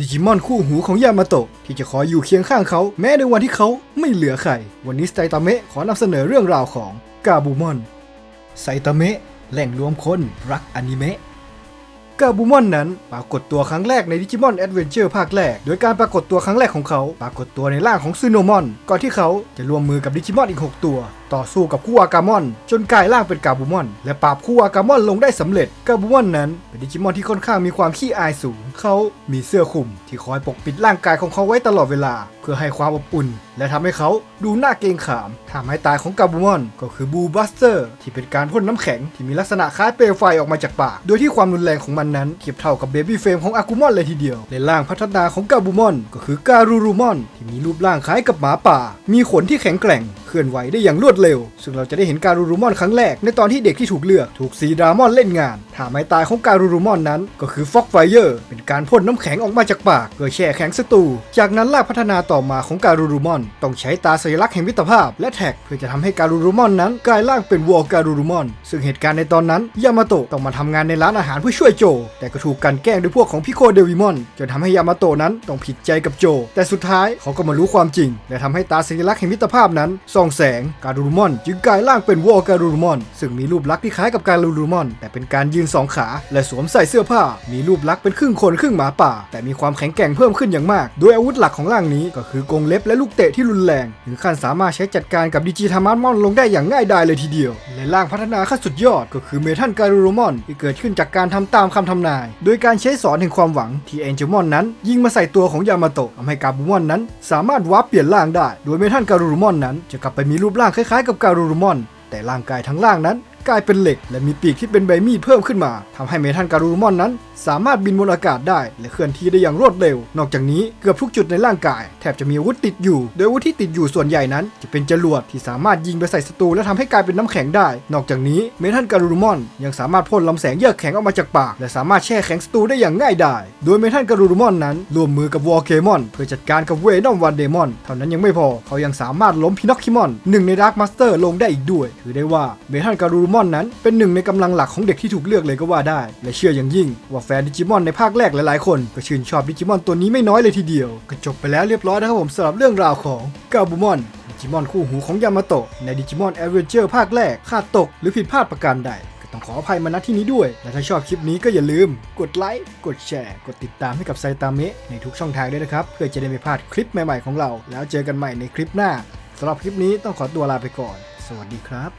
ดิจิมอนคู่หูของยามาโตะที่จะคอยอยู่เคียงข้างเขาแม้ในวันที่เขาไม่เหลือใคร วันนี้ไซตามะขอนำเสนอเรื่องราวของกาบูมอน ไซตามะแหล่งรวมคนรักอนิเมะกาบูมอนนั้นปรากฏตัวครั้งแรกในดิจิมอนแอดเวนเจอร์ภาคแรก โดยการปรากฏตัวครั้งแรกของเขา ปรากฏตัวในร่างของซูโนมอน ก่อนที่เขาจะรวมมือกับดิจิมอนอีก 6 ตัว ต่อสู้กับคู่อากามอน จนกลายร่างเป็นกาบูมอน และปราบคู่อากามอนลงได้สำเร็จ กาบูมอนนั้นเป็นดิจิมอนที่ค่อนข้างมีความขี้อายสูง เขามีเสื้อคลุมที่คอยปกปิดร่างกายของเขาไว้ตลอดเวลา เพื่อให้ความอบอุ่น และทำให้เขาดูน่าเกรงขามท่าไม้ตายของกาบูมอน ก็คือบูบัสเตอร์ที่เป็นการพ่นน้ำแข็งที่มีลักษณะคล้ายเปลวไฟออกมาจากปาก โดยที่ความรุนแรงของมันนั้นเทียบเท่ากับเบบี้เฟรมของอากูมอนเลยทีเดียวในร่างพัฒนาของกาบูมอน ก็คือการูรูมอน ที่มีรูปร่างคล้ายกับหมาป่า มีขนที่แข็งแกร่งเคลื่อนไหวได้อย่างรวดเร็ว ซึ่งเราจะได้เห็นการูรูมอนครั้งแรกในตอนที่เด็กที่ถูกเลือกถูกซีดรามอนเล่นงานท่าไม้ตายของการูรูมอนนั้น ก็คือฟอกไฟเยอร์เป็นการพ่นน้ำแข็งออกมาจากปากเพื่อแช่แข็งศัตรูจากนั้นลากพัฒนาต่อมาของการูรูมอน ต้องใช้ตาสัญลักษณ์แห่งมิตรภาพ และแท็กเพื่อจะทำให้การูรูมอนนั้นกลายร่างเป็นวอลการูรูมอน ซึ่งเหตุการณ์ในตอนนั้นยามาโตะต้องมาทำงานในร้านอาหารเพื่อช่วยโจ แต่ก็ถูกกันแกล้งด้วยพวกของพิโคเดวิมอนจนทำให้ยามาโตะนั้นต้องผิดใจกับโจ แต่สุดท้ายเขาก็มารู้ความจริง และทำให้ตาสัญลักษณ์แห่งมิตรภาพนั้นสองแสงการูรูมอน จึงกลายร่างเป็นวอลการูรูมอน ซึ่งมีรูปลักษณ์ที่คล้ายกับการูรูมอน แต่เป็นการยืนสองขา และสวมใส่เสื้อผ้า มีรูปลักษณ์เป็นครึ่งคนครึ่งหมาป่า แต่มีความแข็งแกร่งเพิ่มขึ้นอย่างมาก โดยอาวุธหลักของร่างนี้ก็คือกรงเล็บและลูกเตะที่รุนแรงถึงขั้นสามารถใช้จัดการกับดิจิทามานมอนลงได้อย่างง่ายดายเลยทีเดียว และร่างพัฒนาขั้นสุดยอดก็คือเมทัลการูรูมอนที่เกิดขึ้นจากการทำตามคำทำนาย โดยการใช้สอนแห่งความหวังที่แองเจมอนนั้น ยิงมาใส่ตัวของยามาโตะทำให้กาบูมอนนั้น สามารถวาร์ปเปลี่ยนร่างได้ โดยเมทัลการูรูมอนนั้นจะกลับไปมีรูปร่างคล้ายๆ กับการูรุมอน แต่ร่างกายทั้งล่างนั้น กลายเป็นเหล็ก และมีปีกที่เป็นใบมีดเพิ่มขึ้นมาทำให้เมทัลการูมอนนั้น สามารถบินบนอากาศได้ และเคลื่อนที่ได้อย่างรวดเร็ว นอกจากนี้เกือบทุกจุดในร่างกาย แทบจะมีอาวุธติดอยู่ โดยอาวุธที่ติดอยู่ส่วนใหญ่นั้น จะเป็นจรวดที่สามารถยิงไปใส่ศัตรูและทำให้กลายเป็นน้ำแข็งได้ นอกจากนี้เมทัลการูมอน ยังสามารถพ่นลำแสงเยือกแข็งออกมาจากปาก และสามารถแช่แข็งศัตรูได้อย่างง่ายดายโดยเมทัลการูมอนนั้นร่วมมือกับวอลเคมอนเพื่อจัดการกับเวนอมวันเดมอนเท่านั้นยังไม่พอเขายังสามารถล้มพินอคคิมอนหนึ่งในดาร์คมาสเตอร์ลงได้อีกด้วย ถือได้ว่าเมทัลการูรูมอนนั้นเป็นหนึ่งในกำลังหลักของเด็กที่ถูกเลือกเลยก็ว่าได้ และเชื่ออย่างยิ่งว่าแฟนดิจิมอนในภาคแรกหลายๆคน ก็ชื่นชอบดิจิมอนตัวนี้ไม่น้อยเลยทีเดียว ก็จบไปแล้วเรียบร้อยนะครับผมสำหรับเรื่องราวของกาบูมอนดิจิมอนคู่หูของยามาโตะในดิจิมอนแอเวนเจอร์ภาคแรกขาดตกหรือผิดพลาดประการใดก็ต้องขออภัยมาณที่นี้ด้วย และถ้าชอบคลิปนี้ก็อย่าลืม กดไลค์ กดแชร์ กดติดตามให้กับไซตามเมะในทุกช่องทางด้วยนะครับ เพื่อจะได้ไม่พลาดคลิปใหม่ๆของเรา แล้วเจอกันใหม่ในคลิปหน้าสำหรับคลิปนี้ต้องขอตัวลาไปก่อน สวัสดีครับ